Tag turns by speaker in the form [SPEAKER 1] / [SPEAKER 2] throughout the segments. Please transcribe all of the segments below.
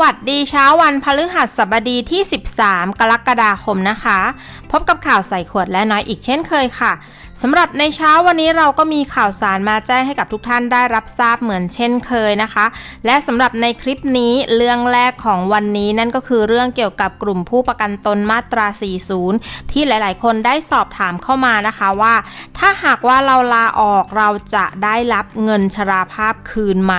[SPEAKER 1] วัสดีเช้าวันพฤหัสบดีที่ 13 กรกฎาคมนะคะ พบกับข่าวใส่ขวดและน้อยอีกเช่นเคยค่ะ สำหรับในเช้าวันนี้เราก็มีข่าวสารมาแจ้งให้กับทุกท่านได้รับทราบเหมือนเช่นเคยนะคะ และสำหรับในคลิปนี้เรื่องแรกของวันนี้นั่นก็คือเรื่องเกี่ยวกับกลุ่มผู้ประกันตนมาตรา 40 ที่หลาย ๆ คนได้สอบถามเข้ามานะคะว่า ถ้าหากว่าเราลาออกเราจะได้รับเงินชราภาพคืนไหม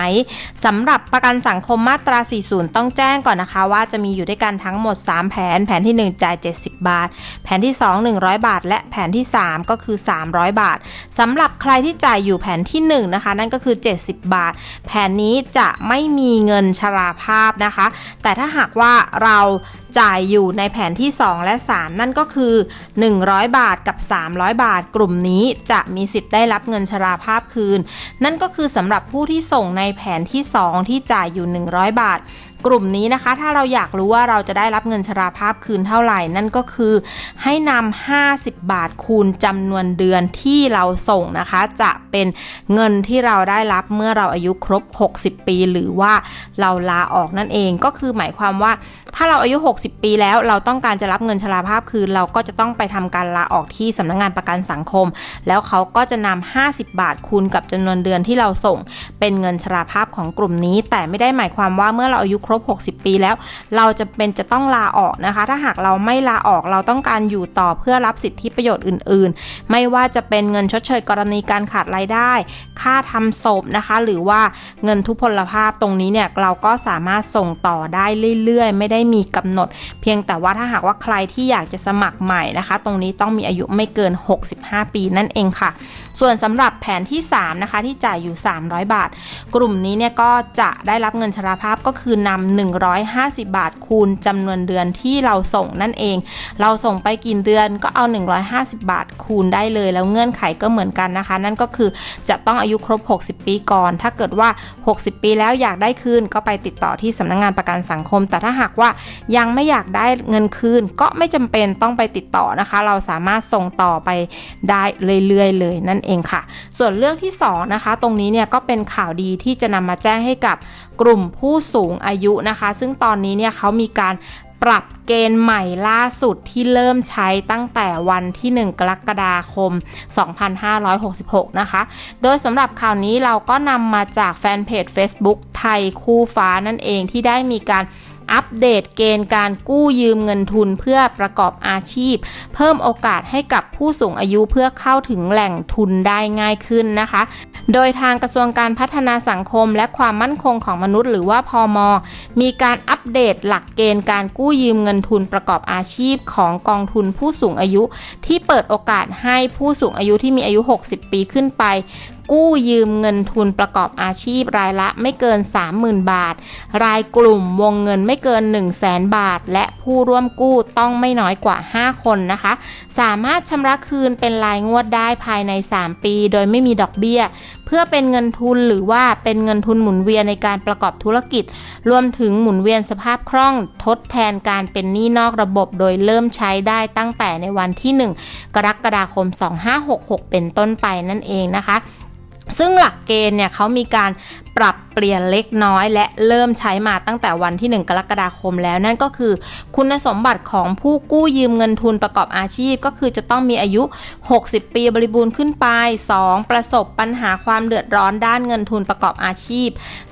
[SPEAKER 1] สำหรับประกันสังคมมาตรา 40 ต้องแจ้งก่อนนะคะว่าจะมีอยู่ด้วยกันทั้งหมด 3 แผน แผนที่ 1 จ่าย 70 บาท แผนที่ 2 100 บาท และแผนที่ 3 ก็คือ 3 300 บาทสำหรับใครที่จ่ายอยู่แผนที่1นะคะนั่นก็คือ 70 บาท แผนนี้จะไม่มีเงินชราภาพนะคะ แต่ถ้าหากว่าเราจ่ายอยู่ในแผนที่ 2 และ 3 นั่นก็คือ 100 บาทกับ 300 บาท กลุ่มนี้จะมีสิทธิ์ได้รับเงินชราภาพคืน นั่นก็คือสำหรับผู้ที่ส่งในแผนที่ 2 ที่จ่ายอยู่ 100 บาท กลุ่มนี้นะคะ ถ้าเราอยากรู้ว่าเราจะได้รับเงินชราภาพคืนเท่าไหร่ นั่นก็คือให้นำ50 บาทคูณจำนวนเดือนที่เราส่งนะคะ จะเป็นเงินที่เราได้รับเมื่อเราอายุครบ 60 ปี หรือว่าเราลาออกนั่นเองก็คือหมายความว่าถ้าเราอายุ 60 ปีแล้วเราต้องการจะรับเงินชราภาพคืน เราก็จะต้องไปทำการลาออกที่สำนักงงานประกันสังคม แล้วเขาก็จะนำ50 บาทคูณกับจำนวนเดือนที่เราส่ง เป็นเงินชราภาพของกลุ่มนี้ แต่ไม่ได้หมายความว่าเมื่อเราอายุครรบ 60 ปีแล้ว เราจะเป็นจะต้องลาออกนะคะ ถ้าหากเราไม่ลาออกเราต้องการอยู่ต่อเพื่อรับสิทธิประโยชน์อื่น ๆ ไม่ว่าจะเป็นเงินชดเชยกรณีการขาดรายได้ ค่าทำศพนะคะ หรือว่าเงินทุพพลภาพตรงนี้เนี่ยเราก็สามารถส่งต่อได้เรื่อยๆ ไม่ได้มีกำหนด เพียงแต่ว่าถ้าหากว่าใครที่อยากจะสมัครใหม่นะคะ ตรงนี้ต้องมีอายุไม่เกิน 65 ปีนั่นเองค่ะ ส่วนสำหรับแผนที่ 3 นะคะ ที่จ่ายอยู่ 300 บาท กลุ่มนี้เนี่ยก็จะได้รับเงินชราภาพก็คือนำ150 บาทคูณจำนวนเดือนที่เราส่งนั่นเอง เราส่งไปกี่เดือนก็เอา 150 บาทคูณได้เลย แล้วเงื่อนไขก็เหมือนกันนะคะ นั่นก็คือจะต้องอายุครบ 60 ปีก่อน ถ้าเกิดว่า 60 ปีแล้วอยากได้คืนก็ไปติดต่อที่สำนักงงานประกันสังคม แต่ถ้าหากว่ายังไม่อยากได้เงินคืน ก็ไม่จำเป็นต้องไปติดต่อนะคะ เราสามารถส่งต่อไปได้เรื่อยๆเลยนั่นเองค่ะ ส่วนเรื่องที่2นะคะ ตรงนี้เนี่ยก็เป็นข่าวดีที่จะนำมาแจ้งให้กับกลุ่มผู้สูงอายุยุนะคะ ซึ่งตอนนี้เนี่ยเขามีการปรับเกณฑ์ใหม่ล่าสุดที่เริ่มใช้ตั้งแต่วันที่ 1 กรกฎาคม 2566 นะคะ โดยสำหรับข่าวนี้เราก็นำมาจากแฟนเพจ Facebook ไทยคู่ฟ้านั่นเองที่ได้มีการ อัปเดตเกณฑ์การกู้ยืมเงินทุนเพื่อประกอบอาชีพ เพิ่มโอกาสให้กับผู้สูงอายุเพื่อเข้าถึงแหล่งทุนได้ง่ายขึ้นนะคะ โดยทางกระทรวงการพัฒนาสังคมและความมั่นคงของมนุษย์หรือว่าพอมมีการอัปเดตหลักเกณฑ์การกู้ยืมเงินทุนประกอบอาชีพของกองทุนผู้สูงอายุ ที่เปิดโอกาสให้ผู้สูงอายุที่มีอายุ 60 ปีขึ้นไป กู้ยืมเงินทุนประกอบอาชีพรายละไม่เกิน 30,000 บาท รายกลุ่มวงเงินไม่เกิน 1 0 0 0 0แบาท และผู้ร่วมกู้ต้องไม่น้อยกว่า 5 คนนะคะ สามารถชำระคืนเป็นรายงวดได้ภายใน 3 ปี โดยไม่มีดอกเบี้ย เพื่อเป็นเงินทุนหรือว่าเป็นเงินทุนหมุนเวียนในการประกอบธุรกิจ รวมถึงหมุนเวียนสภาพคล่องทดแทนการเป็นหนี้นอกระบบ โดยเริ่มใช้ได้ตั้งแต่ในวันที่ 1 กรกฎาคม 2566 เป็นต้นไปนั่นเองนะคะ ซึ่งหลักเกณฑ์เนี่ยเขามีการปรับเปลี่ยนเล็กน้อยและเริ่มใช้มาตั้งแต่วันที่ 1 กรกฎาคมแล้วนั่นก็คือ คุณสมบัติของผู้กู้ยืมเงินทุนประกอบอาชีพ ก็คือจะต้องมีอายุ 60 ปีบริบูรณ์ขึ้นไป 2. ประสบปัญหาความเดือดร้อนด้านเงินทุนประกอบอาชีพ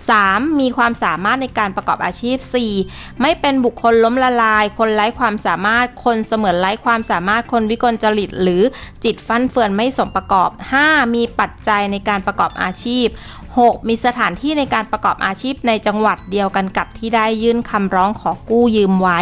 [SPEAKER 1] 3. มีความสามารถในการประกอบอาชีพ 4. ไม่เป็นบุคคลล้มละลาย คนไร้ความสามารถคนเสมือนไร้ความสามารถคนวิกลจริต หรือจิตฟั่นเฟือนไม่สมประกอบ 5. มีปัจจัยในการประกอบอาชีพ 6. มีสถานที่ในการประกอบอาชีพในจังหวัดเดียวกันกับที่ได้ยื่นคำร้องขอกู้ยืมไว้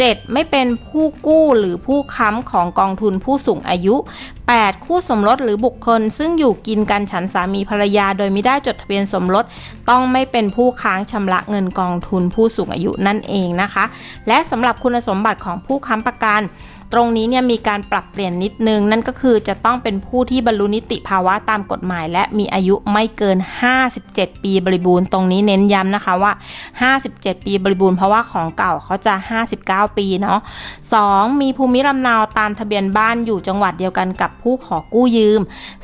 [SPEAKER 1] 7. ไม่เป็นผู้กู้หรือผู้ค้ำของกองทุนผู้สูงอายุ 8. คู่สมรสหรือบุคคล ซึ่งอยู่กินกันฉันสามีภรรยา โดยไม่ได้จดทะเบียนสมรส ต้องไม่เป็นผู้ค้างชำระเงินกองทุนผู้สูงอายุนั่นเองนะคะ และสำหรับคุณสมบัติของผู้ค้ำประกันตรงนี้เนี่ยมีการปรับเปลี่ยนนิดนึง นั่นก็คือจะต้องเป็นผู้ที่บรรลุนิติภาวะตามกฎหมาย และมีอายุไม่เกิน 57 ปีบริบูรณ์ตรงนี้เน้นย้ำนะคะว่า 57 ปีบริบูรณ์เพราะว่าของเก่าเขาจะ 59 9 ปีเนาะ 2. มีภูมิลำเนาตามทะเบียนบ้านอยู่จังหวัดเดียวกันกับผู้ขอกู้ยืม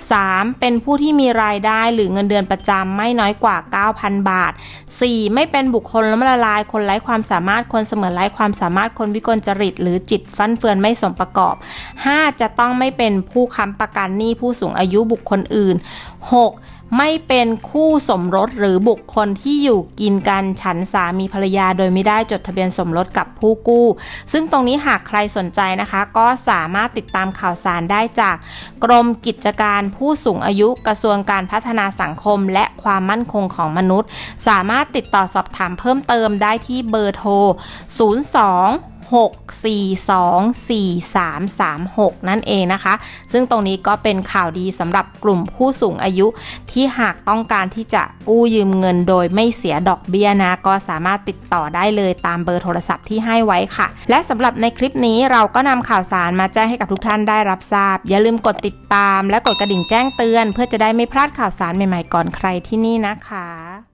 [SPEAKER 1] 3. เป็นผู้ที่มีรายได้หรือเงินเดือนประจำไม่น้อยกว่า 9,000 บาท 4. ไม่เป็นบุคคลล้มละลายคนไร้ความสามารถคนเสมือนไร้ความสามารถคนวิกลจริต หรือจิตฟั่นเฟือนไม่สมประกอบ 5. จะต้องไม่เป็นผู้ค้ำประกันหนี้ผู้สูงอายุบุคคลอื่น 6. ไม่เป็นคู่สมรสหรือบุคคลที่อยู่กินกันฉันสามีภรรยา โดยไม่ได้จดทะเบียนสมรสกับผู้กู้ ซึ่งตรงนี้หากใครสนใจนะคะ ก็สามารถติดตามข่าวสารได้จาก กรมกิจการผู้สูงอายุกระทรวงการพัฒนาสังคม และความมั่นคงของมนุษย์ สามารถติดต่อสอบถามเพิ่มเติมได้ที่เบอร์โทร 02 6424336 นั่นเองนะคะ ซึ่งตรงนี้ก็เป็นข่าวดีสำหรับกลุ่มผู้สูงอายุ ที่หากต้องการที่จะกู้ยืมเงินโดยไม่เสียดอกเบี้ยนะ ก็สามารถติดต่อได้เลยตามเบอร์โทรศัพท์ที่ให้ไว้ค่ะ และสำหรับในคลิปนี้เราก็นำข่าวสารมาแจ้งให้กับทุกท่านได้รับทราบ อย่าลืมกดติดตาม และกดกระดิ่งแจ้งเตือน เพื่อจะได้ไม่พลาดข่าวสารใหม่ๆก่อนใครที่นี่นะคะ